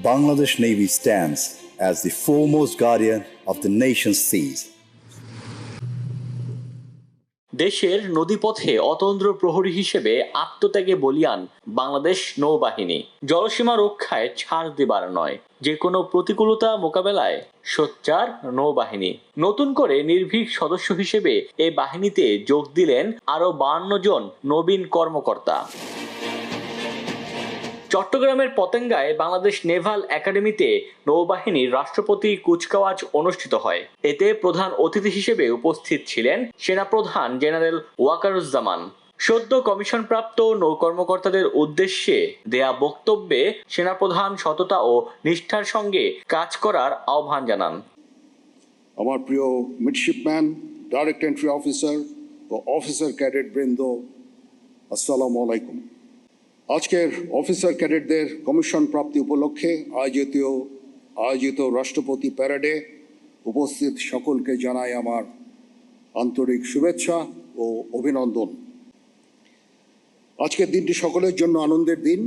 Bangladesh Navy stands as the foremost guardian of the nation's seas. দেশের নদীপথে অতন্দ্র প্রহরী হিসেবে আত্মত্যাগে বলিয়ান বাংলাদেশ নৌবাহিনী। জলসীমা রক্ষায় ছাড় দিবার নয় যে কোনো প্রতিকূলতা মোকাবেলায় সোচ্চার নৌবাহিনী। নতুন করে নির্ভীক সদস্য হিসেবে এই বাহিনীতে যোগ দিলেন আরও বান্ন জন নবীন কর্মকর্তা। চট্টগ্রামের পতেঙ্গায় বাংলাদেশ নেভাল একাডেমিতে নৌবাহিনীর রাষ্ট্রপতি কুচকাওয়াজ অনুষ্ঠিত হয়। এতে প্রধান অতিথি হিসেবে উপস্থিত ছিলেন সেনাপ্রধান জেনারেল ওয়াকারুজ্জামান। সদ্য কমিশনপ্রাপ্ত নৌকর্মকর্তাদের উদ্দেশ্যে দেয়া বক্তব্যে সেনাপ্রধান সততা ও নিষ্ঠার সঙ্গে কাজ করার আহ্বান জানান। আমার প্রিয় মিডশিপম্যান, ডাইরেক্ট এন্ট্রি অফিসার ও অফিসার ক্যাডেট বৃন্দ, আসসালামু আলাইকুম। আজকের অফিসার ক্যাডেটদের কমিশন প্রাপ্তি উপলক্ষে আয়োজিত আয়োজিত রাষ্ট্রপতি প্যারেডে উপস্থিত সকলকে জানাই আমার আন্তরিক শুভেচ্ছা ও অভিনন্দন। আজকের দিনটি সকলের জন্য আনন্দের দিন,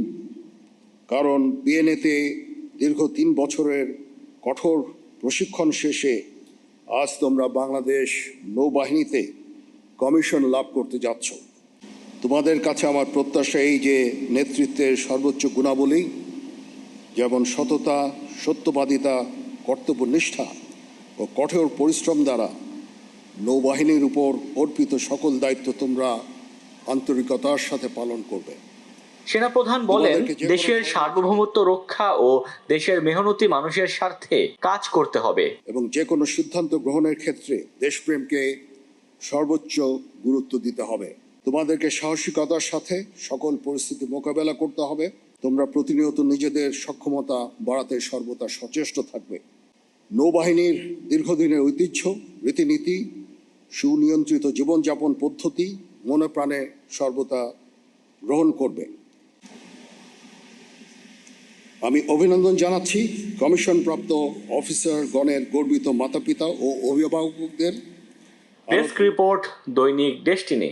কারণ বিএনএতে দীর্ঘ তিন বছরের কঠোর প্রশিক্ষণ শেষে আজ তোমরা বাংলাদেশ নৌবাহিনীতে কমিশন লাভ করতে যাচ্ছ। তোমাদের কাছে আমার প্রত্যাশা এই যে নেতৃত্বের সর্বোচ্চ গুণাবলী যেমন সততা সত্যবাদিতা কর্তব্যনিষ্ঠা ও কঠোর পরিশ্রম দ্বারা নৌবাহিনীর উপর অর্পিত সকল দায়িত্ব তোমরা আন্তরিকতার সাথে পালন করবে। সেনাপ্রধান বলেন দেশের সার্বভৌমত্ব রক্ষা ও দেশের মেহনতি মানুষের স্বার্থে কাজ করতে হবে। এবং যে কোনো সিদ্ধান্ত গ্রহণের ক্ষেত্রে দেশপ্রেমকে সর্বোচ্চ গুরুত্ব দিতে হবে। তোমাদেরকে সাহসিকতার সাথে সকল পরিস্থিতি মোকাবেলা করতে হবে। তোমরা প্রতিনিয়ত নিজেদের সক্ষমতা বাড়াতে সর্বদা সচেষ্ট থাকবে। নৌবাহিনীর দীর্ঘদিনের ঐতিহ্য, রীতিনীতি, সুনিয়ন্ত্রিত জীবনযাপন পদ্ধতি মনে প্রাণে সর্বদা গ্রহণ করবে। আমি অভিনন্দন জানাচ্ছি কমিশনপ্রাপ্ত অফিসার গণের গর্বিত মাতাপিতা ও অভিভাবকদের। ডেস্ক রিপোর্ট দৈনিক ডেস্টিনি